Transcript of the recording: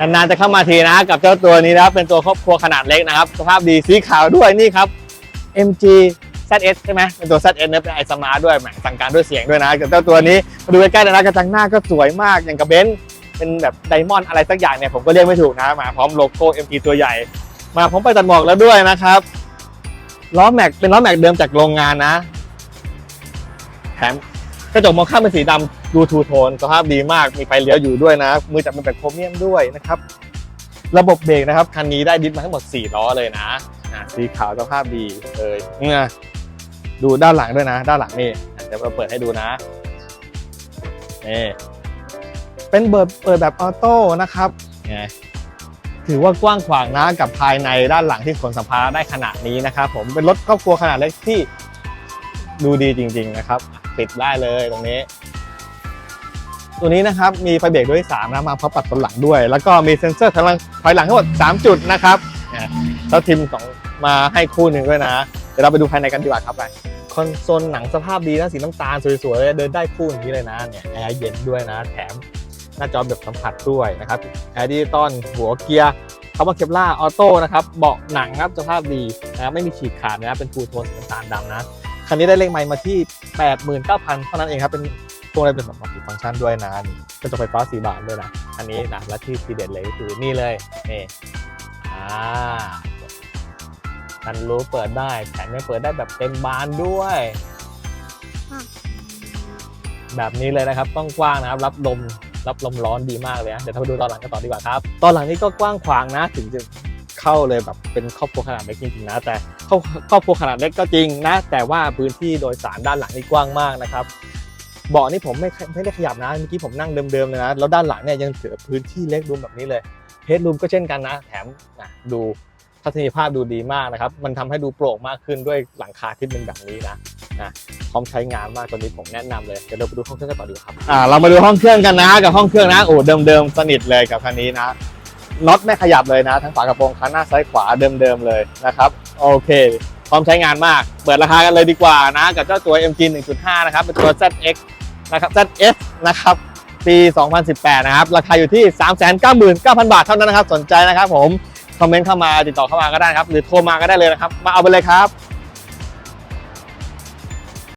นานๆจะเข้ามาทีนะกับเจ้าตัวนี้นะครับเป็นตัวครอบครัวขนาดเล็กนะครับ สภาพดีสีขาวด้วยนี่ครับ MG ZS ใช่ไหมเป็นตัว ZS เนี่ยเป็นไอสมาร์ด้วยแหมสั่งการด้วยเสียงด้วยนะกับเจ้าตัวนี้มาดูใกล้ๆนะกระจังหน้าก็สวยมากอย่างกับเบนซ์เป็นแบบไดมอนด์อะไรสักอย่างเนี่ยผมก็เรียกไม่ถูกนะมาพร้อมโลโก้ MG ตัวใหญ่ มาพร้อมไปตัดหมอกแล้วด้วยนะครับล้อแม็กเป็นล้อแม็กเดิมจากโรงงานนะแถม กระจกมองข้างเป็นสีดำดูทูโทนสภาพดีมากมีไฟเลี้ยวอยู่ด้วยนะ มือจับเป็นแบบโครเมียมด้วยนะครับระบบเบรกนะครับคันนี้ได้ดิสมาทั้งหมด 4 ล้อเลยนะอะสีขาวสภาพดีเลยเนี่ยดูด้านหลังด้วยนะ ด้านหลังนี่เดี๋ยวเราเปิดให้ดูนะนี่เป็นเปิดเปิดแบบออโต้นะครับไงถือว่ากว้างขวางนะกับภายในด้านหลังที่ขนสัมภาระได้ขนาดนี้นะครับผมเป็นรถครอบครัวขนาดเล็กที่ดูดีจริง ๆ นะครับ ติดได้เลยตรงนี้ ตัวนี้นะครับมีไฟเบรกด้วย3นะมาพร้อมปรับตนหลังด้วย แล้วก็มีเซ็นเซอร์ถอยหลังถอยหลังทั้งหมด3จุดนะครับแล้วทีมสองมาให้คู่หนึ่งด้วยนะเดี๋ยวเราไปดูภายในกันดีกว่าครับไปคอนโซลหนังสภาพดีนะสีน้ำตาลสวยๆเลยเดินได้คู่อย่างนี้เลยนะเนี่ยแอร์เย็นด้วยนะ แถมหน้าจอแบบสัมผัสด้วยนะครับแอร์ดิจิตอลหัวเกียร์คาร์บอนเคปล่าออโต้นะครับเบาะหนังครับสภาพดีนะครับไม่มีฉีกขาดนะเป็นฟูลโทนสีน้ำตาลดำนะ คันนี้ได้เลขไมล์มาที่ 89,000 เท่านั้นเองครับ เป็นพวอะไรเป็นแบบมัลติฟังก์ชันด้วยนะนี่กระจกไฟฟ้าสีบาทด้วยนะ อันนี้นะและที่ทีเด็ดเลยก็คือนี่เลยนี่อ่ากันรู้เปิดได้แถมยังเปิดได้แบบเต็มบานด้วย แบบนี้เลยนะครับต้องกว้างๆนะครับ รับลมรับลมร้อนดีมากเลยนะเดี๋ยวเราไปดูตอนหลังกันต่อดีกว่าครับ ตอนหลังนี้ก็กว้างขวางนะ ถึงจะ เข้าเลยแบบเป็นครอบครัวขนาดเล็กจริงๆนะ แต่ครอบครัวขนาดเล็กก็จริงนะ แต่ว่าพื้นที่โดยสารด้านหลังนี่กว้างมากนะครับเบาะนี่ผมไม่ไม่ได้ขยับนะเมื่อกี้ผมนั่งเดิมๆเลยนะแล้วด้านหลังเนี่ยยังเหลือพื้นที่เล็กรูมแบบนี้เลยเฮดรูมก็เช่นกันนะ แถมนะดูทัศนียภาพดูดีมากนะครับ มันทำให้ดูโปร่งมากขึ้นด้วยหลังคาที่เป็นแบบนี้นะนะพร้อมใช้งานมากตอนนี้ผมแนะนำเลยเดี๋ยวเราไปดูห้องเครื่องกันต่อดีกว่าครับอ่าเรามาดูห้องเครื่องกันนะ กับห้องเครื่องนะโอ้เดิมๆสนิทเลยกับคันนี้นะ น็อตไม่ขยับเลยนะ ทั้งฝากระโปรงคันหน้าซ้ายขวาเดิมๆเลยนะครับโอเคพร้อมใช้งานมาก เปิดราคากันเลยดีกว่านะ กับเจ้าตัว MG 1.5 นะครับ เป็นตัว ZX นะครับ ZS นะครับ ปี 2018 นะครับ ราคาอยู่ที่ 399,000 บาทเท่านั้นนะครับ สนใจนะครับผม คอมเมนต์เข้ามาติดต่อเข้ามาก็ได้นะครับ หรือโทรมาก็ได้เลยนะครับ มาเอาไปเลยครับ